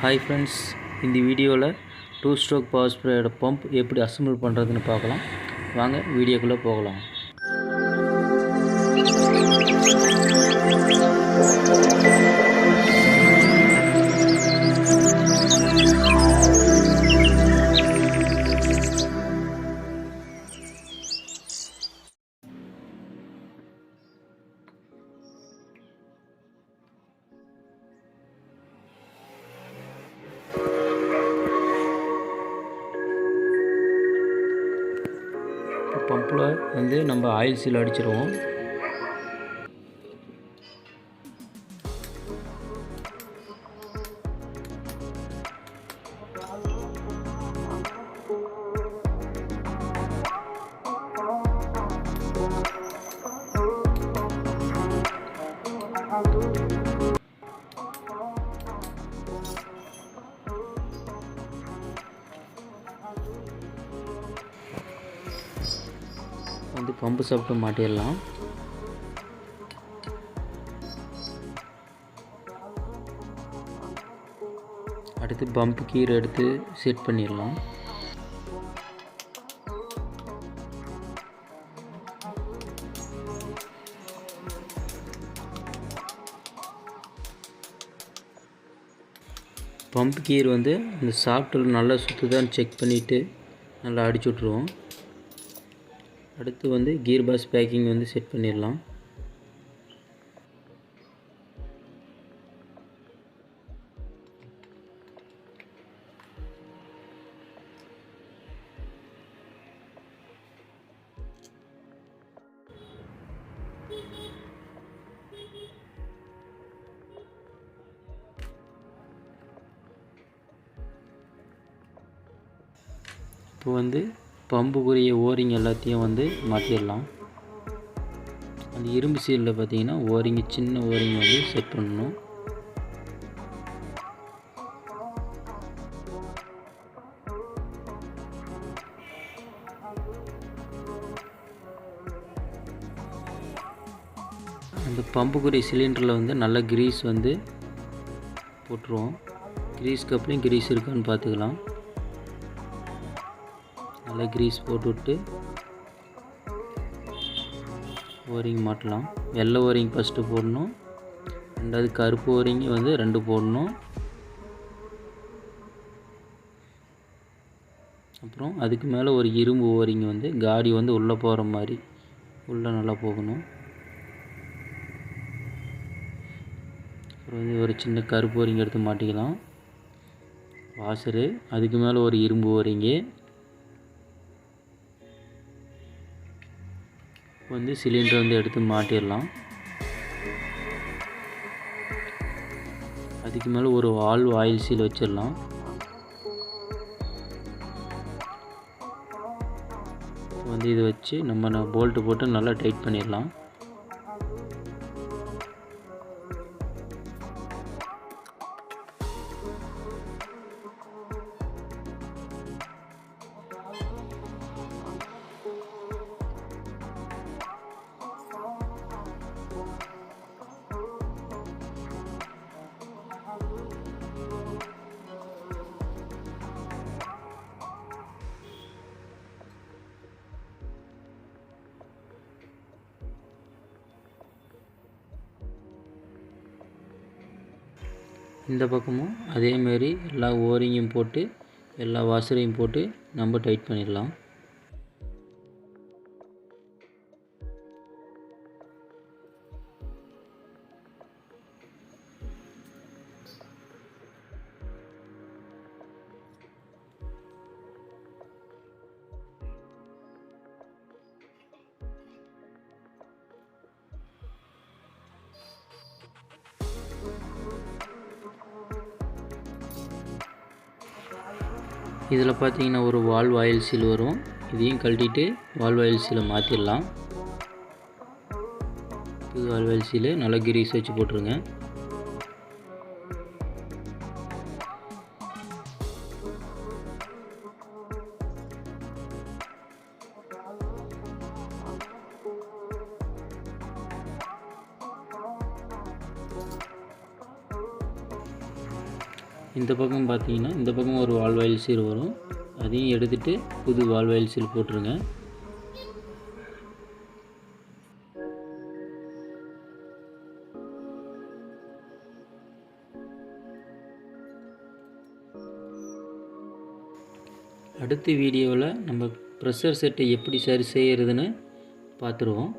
Hi friends இந்த வீடியோவில் two stroke power ஸ்ப்ரேயோட பம்ப் எப்படி அசம்பிள் பண்ணுறதுன்னு பார்க்கலாம். வாங்க வீடியோக்குள்ளே போகலாம். வந்து நம்ம ஆயில் சீல் அடிச்சிருவோம். வந்து பம்பு சாப்பிட்டு மாட்டிடலாம். அடுத்து பம்பு கீரை எடுத்து செட் பண்ணிடலாம். பம்பு கீர் வந்து இந்த சாஃப்ட்டில் நல்லா சுற்றுதான்னு செக் பண்ணிவிட்டு நல்லா அடிச்சு விட்ருவோம் அடுத்து வந்து கீர் பாஸ் பேக்கிங் வந்து செட் பண்ணிடலாம். இப்போ வந்து பம்புக்குரிய ஓரிங் எல்லாத்தையும் வந்து மாற்றிடலாம் அந்த இரும்பு சீலில் பார்த்தீங்கன்னா ஓரிங்கு சின்ன ஓரிங் வந்து செட் பண்ணணும். அந்த பம்புக்குரிய சிலிண்டரில் வந்து நல்ல கிரீஸ் வந்து போட்டுருவோம். கிரீஸ் கப்லேயும் கிரீஸ் இருக்கான்னு பார்த்துக்கலாம். நல்லா கிரீஸ் போட்டுவிட்டு ஓரிங் மாட்டலாம். வெள்ளை ஓரிங் ஃபஸ்ட்டு போடணும். ரெண்டாவது கருப்பு ஓரிங் வந்து ரெண்டு போடணும். அப்புறம் அதுக்கு மேலே ஒரு இரும்பு ஓரிங் வந்து காடி வந்து உள்ளே போகிற மாதிரி உள்ளே நல்லா போகணும். அப்புறம் வந்து ஒரு சின்ன கருப்பு ஓரிங் எடுத்து மாட்டிக்கலாம். வாசரு அதுக்கு மேலே ஒரு இரும்பு ஓரிங்கு வந்து சிலிண்டர் வந்து எடுத்து மாட்டிடலாம். அதுக்கு மேலே ஒரு வால்வ் ஆயில் சீல் வச்சிடலாம். வந்து இதை வச்சு நம்ம போல்ட்டு போட்டு நல்லா டைட் பண்ணிடலாம். இந்த பக்கமும் அதேமாரி எல்லா ஓரிங்கும் போட்டு எல்லா வாசரையும் போட்டு நம்ம டைட் பண்ணிடலாம். இதில் பார்த்தீங்கன்னா ஒரு வால்வ் ஆயில் சீல் வரும். இதையும் கழட்டிட்டு வால்வ் ஆயில் சீலை மாற்றிடலாம் புது வால்வ் ஆயில் சீலு நல்லா கிரீஸ் வச்சு போட்டுருங்க. இந்த பக்கம் பார்த்தீங்கன்னா இந்த பக்கம் ஒரு வால்வாயில் சீர் வரும். அதையும் எடுத்துகிட்டு புது வால்வாயில் சீல் போட்டுருங்க. அடுத்த வீடியோவில் நம்ம ப்ரெஷர் செட்டை எப்படி சரி செய்கிறதுன்னு பார்த்துருவோம்.